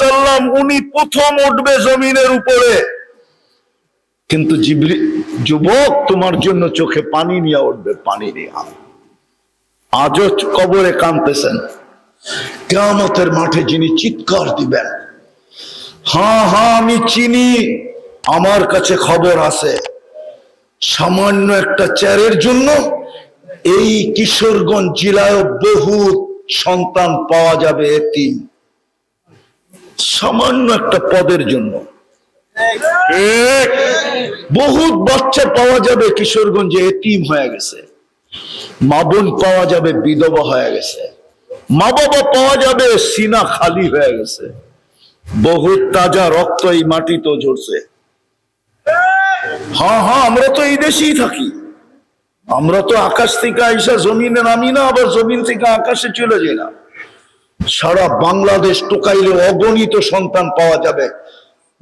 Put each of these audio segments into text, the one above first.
সাল্লাম, উনি প্রথম উঠবে জমিনের উপরে। কিন্তু জিবরি, যুবক, তোমার জন্য চোখে পানি নিয়ে উঠবে, পানি নিয়ে আজও কবরে কাঁদতেছেন। কেয়ামতের মাঠে যিনি চিৎকার দিবেন হ্যাঁ হ্যাঁ আমি চিনি, আমার কাছে খবর আছে। সামান্য একটা চেয়ারের জন্য এই কিশোরগঞ্জ জেলায় বহু সন্তান পাওয়া যাবে এতিম। সামান্য একটা পদের জন্য। বহুত বাচ্চা পাওয়া যাবে কিশোরগঞ্জে এতিম হয়ে গেছে। মা বোন পাওয়া যাবে, বিধবা হয়ে গেছে। মা বাবা পাওয়া যাবে, সিনা খালি হয়ে গেছে। বহুত তাজা রক্ত এই মাটি তো ঝরছে। হ্যাঁ হ্যাঁ আমরা তো এই দেশেই থাকি। আমরা তো আকাশ থেকে আইসা জমিনে নামি না, আবার জমিন থেকে আকাশে চলে যাই না। সারা বাংলাদেশ টোকাইলে অগণিত সন্তান পাওয়া যাবে।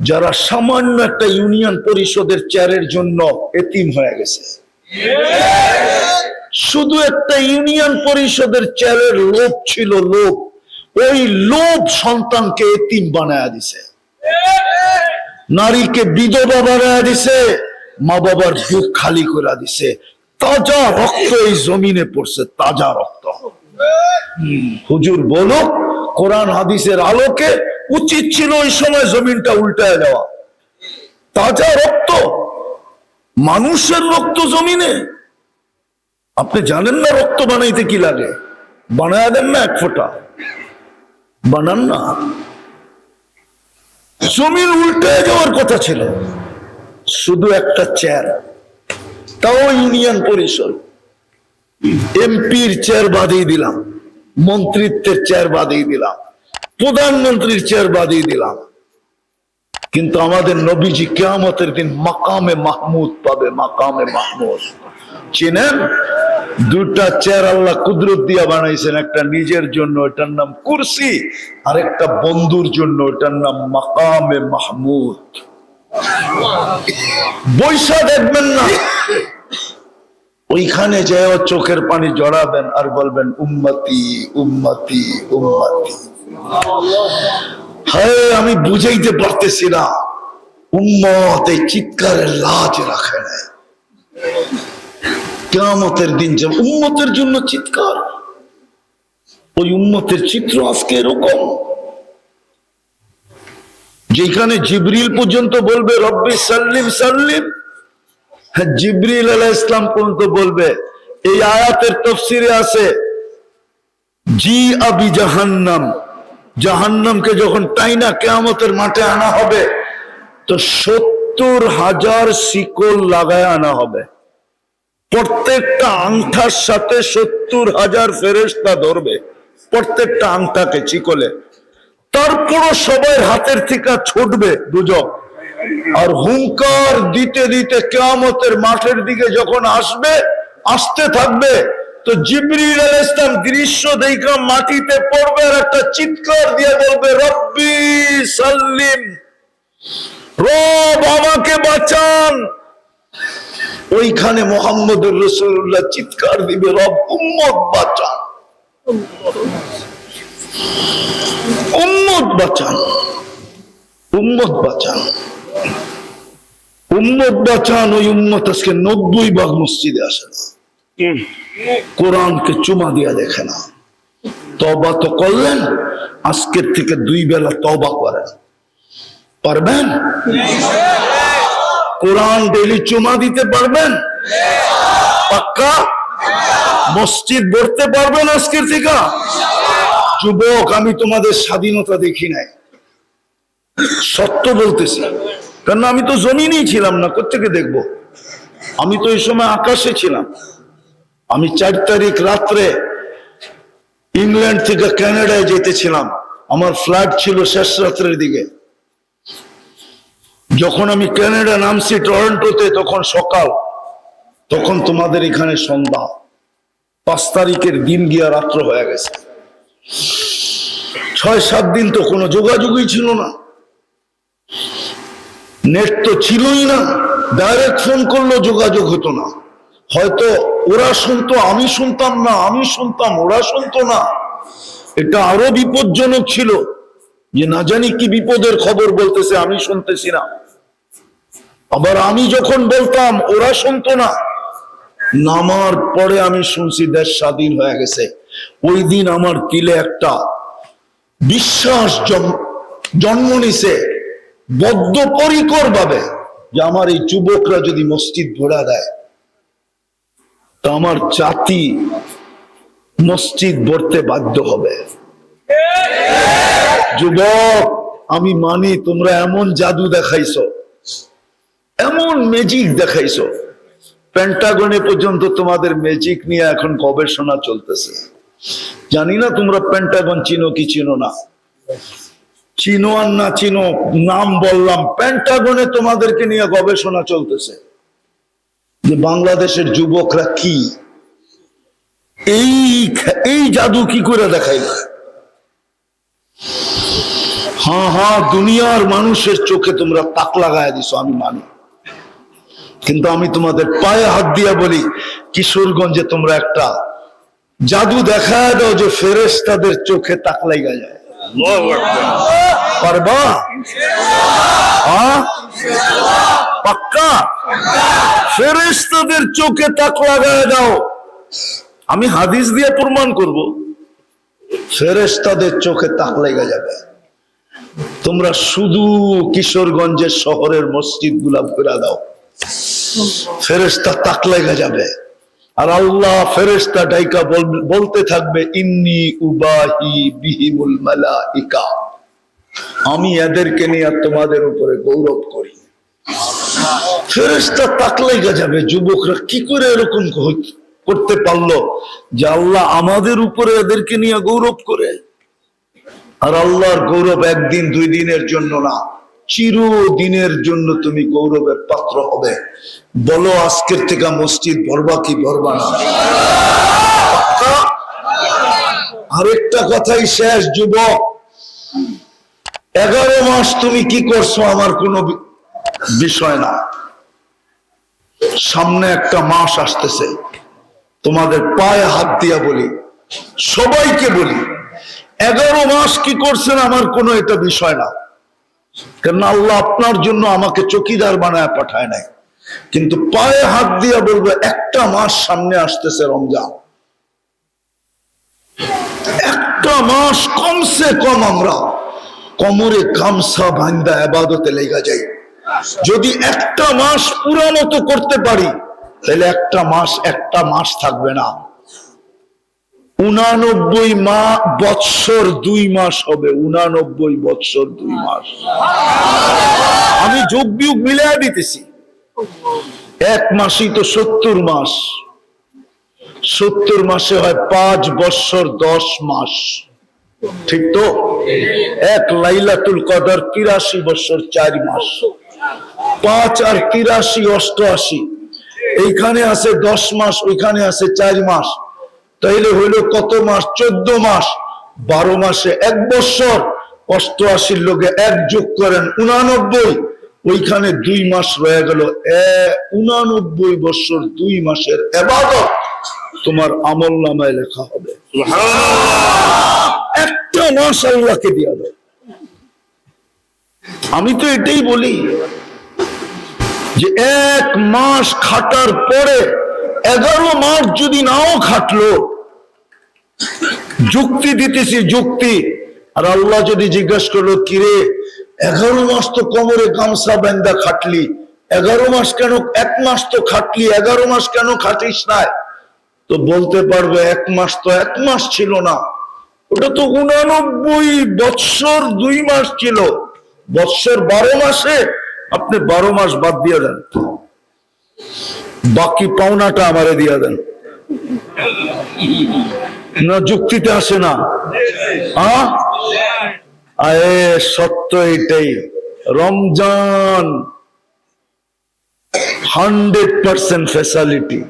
যারা সামান্য একটা ইউনিয়ন পরিষদের চেয়ারের জন্য এতিম হয়ে গেছে। শুধু একটা ইউনিয়ন পরিষদের চেয়ারের লোভ ছিল লোভ। ওই লোভ সন্তানকে এতিম বানায় দিছে। নারীকে বিধবা বানায় দিছে। মা বাবার বুক খালি করে দিছে। তাজা রক্ত এই জমিনে পড়ছে, তাজা রক্ত। হুজুর বলো কোরআন হাদিসের আলোকে উচিত ছিল ওই সময় জমিনটা উল্টায় দেওয়া। তাজা রক্ত, মানুষের রক্ত জমিনে। আপনি জানেন না রক্ত বানাইতে কি লাগে? বানায় দেন না এক ফোঁটা। বানান না। জমিন উল্টায় যাওয়ার কথা ছিল। শুধু একটা চেয়ার তাও ইউনিয়ন পরিষদ। এমপির চেয়ার বাদিয়ে দিলাম, মন্ত্রিত্বের চেয়ার বাদিয়ে দিলাম, প্রধানমন্ত্রীর চেয়ার বাদিয়ে দিলাম। কিন্তু আমাদের নবীজি কেয়ামতের দিন মাকামে মাহমুদ পাবে, মাকামে মাহমুদ। চিনেন? দুটা চেয়ার আল্লাহ কুদরত দিয়া বানাইছেন, একটা নিজের জন্য, এটার নাম কুরসি আর একটা বন্ধুর জন্য, এটার নাম মাকামে মাহমুদ। বৈশা দেখবেন না। ওইখানে যে চোখের পানি জড়াবেন আর বলবেন, উম্মতি উম্মতি উম্মতি। হ্যাঁ আমি বুঝাইতে পারতেছি না। উম্মত এই লাজ রাখে না কেমতের দিন যে উম্মতের জন্য চিৎকার, ওই উম্মতের চিত্র আজকে এরকম। যেখানে জিবরিল পর্যন্ত বলবে, রব্বি সাল্লিম সাল্লিম। জিবরিল আলাহ ইসলাম পর্যন্ত বলবে? এই আয়াতের তফসিরে আছে জি আবি জাহান্নাম জাহান্নামকে যখন টাইনা কেয়ামতের মাঠে আনা হবে, তো সত্তর হাজার শিকল লাগায় আনা হবে। প্রত্যেকটা আংঠার সাথে সত্তর হাজার ফেরেস্তা ধরবে, প্রত্যেকটা আংটাকে চিকলে তারপরও সবাই হাতের থেকে ছুটবে দুজন আর হুঙ্কার দিতে দিতে কেয়ামতের মাঠের দিকে যখন আসবে, আসতে থাকবে, তো জিবরিল আলাইহিস ইসলাম দৃশ্য দেখা মাটিতে পড়বে আর একটা চিৎকার দিয়ে বলবে, রব্বি সাল্লিম, রব আমাকে বাঁচান। ওইখানে মোহাম্মদুর রসুল্লাহ চিৎকার দিবে, রব, উম্মত বাঁচান। বাঁচান। উম্মত বাঁচান। উম্মত বাঁচান ওই উম্মত আজকে নব্বই ভাগ মসজিদে আসে না। কোরআনকে চুমা দিয়া দেখে না। তবা তো করলেন আজকের থেকে দুই বেলা তবা করেন। পারবেন? কোরআন ডেলি চুমা দিতে পারবেন? পাক্কা? মসজিদ ভরতে পারবেন আজকের থেকে? যুবক আমি তোমাদের স্বাধীনতা দেখি নাই। সত্য বলতেছি। কারণ আমি তো জমিনেই ছিলাম না কোথেকে দেখব? আমি তো এই সময় আকাশে ছিলাম। আমি চার তারিখ রাত্রে ইংল্যান্ড থেকে কানাডায় যেতেছিলাম। আমার ফ্লাইট ছিল শেষ রাত্রের দিকে। যখন আমি কানাডা নামছি টরন্টোতে, তখন সকাল, তখন তোমাদের এখানে সন্ধ্যা। পাঁচ তারিখের দিন গিয়া রাত্র হয়ে গেছে। ছয়, সাত দিন তো কোনো যোগাযোগই ছিল না। নেট তো ছিলই না ডাইরেক্ট ফোন করলেও যোগাযোগ হতো না। হয়তো ওরা শুনতো, আমি শুনতাম না, আমি শুনতাম, ওরা শুনতো না। এটা আরও বিপজ্জনক ছিল যে না জানি কি বিপদের খবর বলতেছে, আমি শুনতেছি না। আবার আমি যখন বলতাম, ওরা শুনতো না, নামার পরে আমি শুনছি দেশ স্বাধীন হয়ে গেছে। ওই দিন আমার তিলে একটা বিশ্বাস জন্ম- জন্ম নিছে। বদ্ধপরিকর ভাবে যে আমার এই যুবকরা যদি মসজিদ ভরা দেয়, তা আমার জাতি মসজিদ ভরতে বাধ্য হবে। যুবক, আমি মানি তোমরা এমন জাদু দেখাইছো, এমন ম্যাজিক দেখাইছো। পেন্টাগনে পর্যন্ত তোমাদের ম্যাজিক নিয়ে এখন গবেষণা চলতেছে। জানি না তোমরা পেন্টাগন চিনো কি চিনো না। চিনো আর না চিনো, নাম বললাম। প্যান্টাগনে তোমাদেরকে নিয়ে গবেষণা চলতেছে। যে বাংলাদেশের যুবকরা কি? এই এই জাদু কি করে দেখাইল হা হা, দুনিয়ার মানুষের চোখে তোমরা তাক লাগায় দিছো, আমি মানি। কিন্তু আমি তোমাদের পায়ে হাত দিয়া বলি, কিশোরগঞ্জে তোমরা একটা জাদু দেখায় দাও যে ফেরেশতাদের চোখে তাক লাগা যায়। পারবা? পাক্কা? ফেরেশতাদের চোখে তাক লাগায় দাও। আমি হাদিস দিয়ে প্রমাণ করব। ফেরেশতাদের চোখে তাক লেগে যাবে। তোমরা শুধু কিশোরগঞ্জের শহরের মসজিদগুলা ঘুরা দাও। ফেরেশতা তাক লেগে যাবে। আর আল্লাহ ফেরেশতা ডাইকা বলতে থাকবে, ইন্নি উবাহি বিহিমুল মালাইকা। আমি এদেরকে নিয়ে তোমাদের উপরে গৌরব করি। ফেরেশতা তাক লেগে যাবে, যুবকরা কি করে এরকম করতে পারল যে আল্লাহ আমাদের উপরে এদেরকে নিয়ে গৌরব করে? আর আল্লাহর গৌরব একদিন দুই দিনের জন্য না। চিরদিনের জন্য তুমি গৌরবের পাত্র হবে। বলো আজকের থেকে মসজিদ ভরবা কি ভরবা না? আরেকটা কথাই শেষ, যুবক। এগারো মাস তুমি কি করছ আমার কোনো বিষয় না। সামনে একটা মাস আসতেছে। তোমাদের পায়ে হাত দিয়া বলি, সবাইকে বলি, এগারো মাস কি করছেন আমার কোনো এটা বিষয় না। কেন আল্লাহ আপনার জন্য আমাকে চকিদার বানায় পাঠায় নাই। কিন্তু পায়ে হাত দিয়া বলব, একটা মাস সামনে আসতেছে রমজান। একটা মাস কমসে কম আমরা কমরে গামছা ভাঙ্গা আবাদতে লেগা যাই। যদি একটা মাস পুরা মতো করতে পারি, তাহলে একটা মাস একটা মাস থাকবে না। উনানব্বই মা বৎসর দুই মাস হবে, উনানব্বই বৎসর দুই মাস। আমি যোগ বিয়োগ মিলাই দিতেছি। এক মাসই তো সত্তর মাস। সত্তর মাসে হয় পাঁচ বৎসর দশ মাস। ঠিক তো? এক লাইলাতুল কদর তিরাশি বৎসর চার মাস। পাঁচ আর তিরাশি অষ্টআশি। এইখানে আছে দশ মাস, ওইখানে আছে চার মাস। তাইলে হইল কত মাস? চোদ্দ মাস। বারো মাসে এক বছর অষ্টআশির লোকে এক যোগ করেন উনানব্বই। ওইখানে দুই মাস রয়ে গেল। উনানব্বই বছর দুই মাসের এবাদত। তোমার আমল নামায় লেখা হবে। একটা মাস আল্লাহকে দিয়া দাও। আমি তো এটাই বলি যে এক মাস খাটার পরে এগারো মাস যদি নাও খাটলো, যুক্তি দিতেছি, যুক্তি। আর আল্লাহ যদি জিজ্ঞাসা করল, কিরে, এগারো মাস তো কোমরে গামছা বেন্দা খাটলি, এগারো মাস কেন, এক মাস তো খাটলি, এগারো মাস কেন খাটিস নাই? তো বলতে পারবে, এক মাস তো এক মাস ছিল না, ওটা তো উনানব্বই বৎসর দুই মাস ছিল, বৎসর বারো মাসে আপনি বারো মাস বাদ দিয়ে দেন। বাকি পাওনাটা আমারে দিয়ে দেন। না, যুক্তিতে আসে না? আয়ে, সত্য এটাই Ramzan hundred percent facility.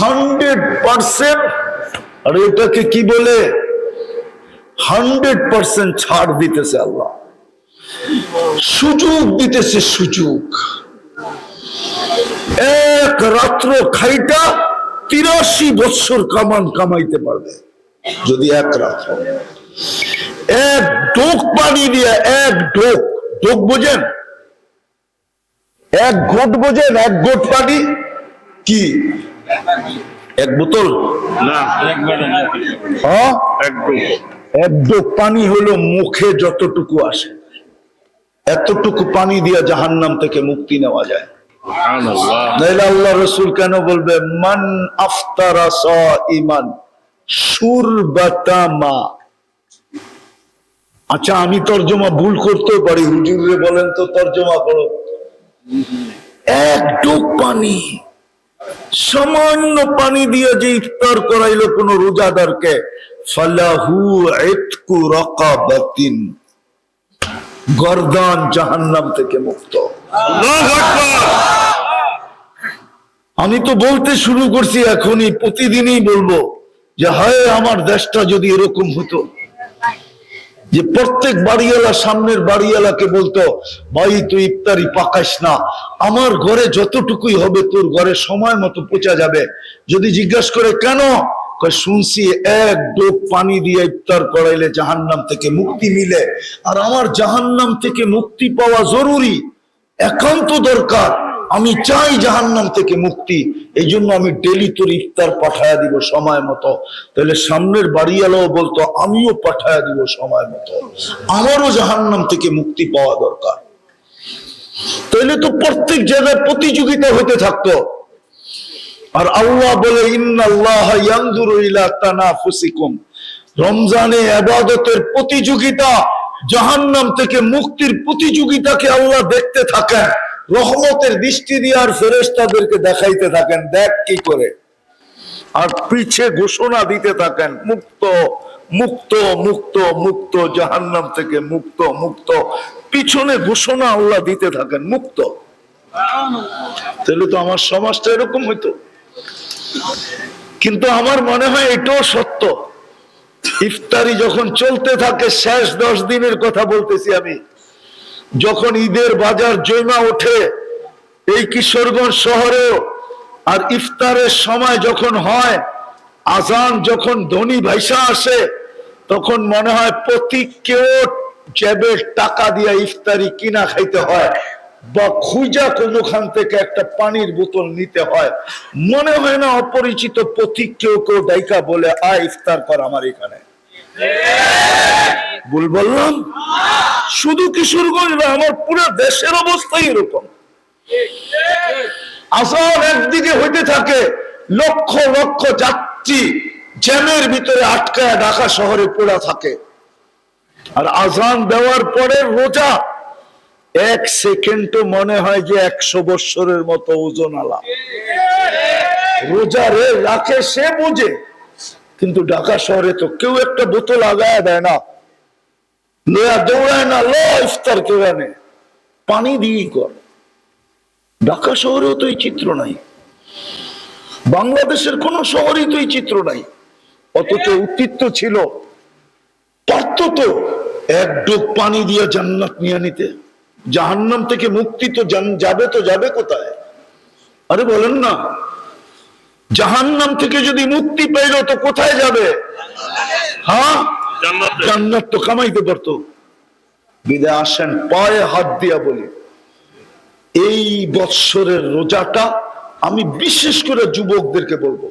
Hundred percent, আর এটাকে কি বলে? হান্ড্রেড পার্সেন্ট ছাড় দিতেছে আল্লাহ। সুযোগ দিতেছে সুযোগ। এক রাত্র খাইটা তিরাশি বছর কামান কামাইতে পারবে। যদি এক রাত্র এক ঢোক পানি দিয়ে এক ঢোক। ঢোক বোঝেন? এক ঘট বোঝেন এক ঘট পানি? কি? এক বোতল? না। হ্যাঁ? এক ডোক পানি হলো মুখে যতটুকু আসে। এতটুকু পানি দিয়ে জাহান্নাম থেকে মুক্তি নেওয়া যায়। রসুল কেন বলবে, মান আফতারা ইমান সুরবাতামা আচ্ছা আমি তর্জমা ভুল করতেও পারি হুজুরে বলেন তো তর্জমা করো। এক পানি, সামান্য পানি দিয়ে যে ইফতার করাইলো কোন রোজাদারকে, ফালাহু ইতকু রাকাবাতিন গর্দান জাহান্নাম থেকে মুক্ত। আমি তো বলতে শুরু করছি এখনই প্রতিদিনই বলব যে হায় আমার দেশটা যদি এরকম হতো যে প্রত্যেক বাড়িওয়ালা সামনের বাড়িওয়ালাকে বলতো ভাই তুই ইফতারি পাকাস না। আমার ঘরে যতটুকুই হবে তোর ঘরে সময় মতো পচা যাবে। যদি জিজ্ঞাসা করে কেন? শুনছি এক ডোক পানি দিয়ে ইফতার করাইলে জাহান্নাম থেকে মুক্তি মিলে। আর আমার জাহান্নাম থেকে মুক্তি পাওয়া জরুরি, একান্ত দরকার। আমি চাই জাহান্নাম থেকে মুক্তি। এই জন্য আমি ডেলি তোর ইফতার পাঠায়া দিব সময় মতো। তাহলে সামনের বাড়িওয়ালাও বলতো, আমিও পাঠায়া দিব সময় মতো। আমারও জাহান্নাম থেকে মুক্তি পাওয়া দরকার। তাহলে তো প্রত্যেক জায়গায় প্রতিযোগিতা হতে থাকতো। আর আল্লাহ বলে রমজানে আবাদতের প্রতিযোগিতা, জাহান্নাম থেকে মুক্তির প্রতিযোগিতাকে আল্লাহ দেখতে থাকেন। রহমতের দৃষ্টি দিয়ে আর ফেরেশতাদেরকে দেখাইতে থাকেন। দেখ কি করে। আর পিছে ঘোষণা দিতে থাকেন, মুক্ত মুক্ত মুক্ত মুক্ত, জাহান্নাম থেকে মুক্ত মুক্ত। পিছনে ঘোষণা আল্লাহ দিতে থাকেন, মুক্ত। তাহলে তো আমার সমাজটা এরকম হইতো। কিন্তু আমার মনে হয় এটাও সত্য। ইফতারি যখন চলতে থাকে, শেষ দশ দিনের কথা বলতেছি আমি। যখন ঈদের বাজার জৈমা ওঠে, এই কিশোরগঞ্জ শহরেও, আর ইফতারের সময় যখন হয়, আজান যখন ধনী ভাইসা আসে, তখন মনে হয় প্রতি কেউ জেবের টাকা দিয়ে ইফতারি কিনা খাইতে হয়। বা খুঁজা কোনোখান থেকে একটা পানির বোতল নিতে হয়। মনে হয় না অপরিচিত প্রতীক কেউ কেউ ডাইকা বলে, আ, ইফতার কর আমার এখানে। ভুল বললাম? শুধু কিশোরগঞ্জ আমার পুরো দেশের এরকম। একদিকে হইতে থাকে, লক্ষ লক্ষ যাত্রী জ্যামের ভিতরে আটকায় ঢাকা শহরে পড়া থাকে। আর আজান দেওয়ার পরে রোজা এক সেকেন্ডও মনে হয় যে একশো বৎসরের মতো ওজন আলা রোজা রে, রাখে সে বোঝে, কিন্তু ঢাকা শহরে তো কেউ একটা বোতল আগায় দেয় না। পানি দিয়েই কর। ঢাকা শহরেও তো চিত্র নাই। বাংলাদেশের তো এই চিত্র নাই। ছিল। পারত তো এক ডোক পানি দিয়ে জান্নাত নিয়ে নিতে। জাহান্নাম থেকে মুক্তি তো যাবে তো যাবে কোথায়? আরে বলেন না। জাহান্নাম থেকে যদি মুক্তি পেল তো কোথায় যাবে? হ্যাঁ? জান্নাত। তো কামাইতে পারতো। বিদে আসেন পায়ে হাত দিয়া বলি এই বৎসরের রোজাটা আমি বিশেষ করে যুবকদেরকে বলব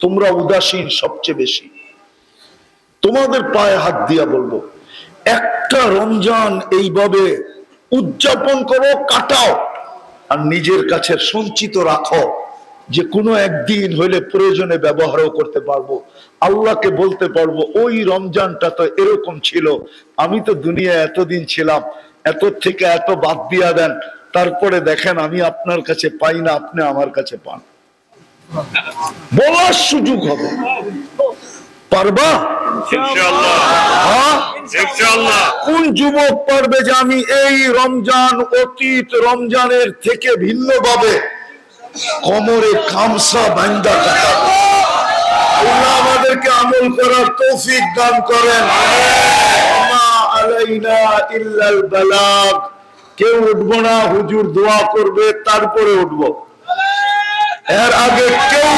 তোমরা উদাসীন সবচেয়ে বেশি। তোমাদের পায়ে হাত দিয়া বলব একটা রমজান এইভাবে উদযাপন করো, কাটাও। আর নিজের কাছে সঞ্চিত রাখো যে কোনো একদিন হইলে প্রয়োজনে ব্যবহারও করতে পারব। আল্লাহকে বলতে পারব, ওই রমজানটা তো এরকম ছিল। আমি তো দুনিয়া এতদিন ছিলাম, এত থেকে এত বাদ দিয়া দেন। তারপরে দেখেন আমি আপনার কাছে পাই না, আপনি আমার কাছে পান। বলার সুযোগ হবে। পারবা? কোন যুবক পারবে যে আমি এই রমজান অতীত রমজানের থেকে ভিন্নভাবে কোমরে খামসা বান্দা আমাদেরকে আমল করার তৌফিক দান করেন। কেউ উঠবো না, হুজুর দোয়া করবে, তারপরে উঠবো। এর আগে কেউ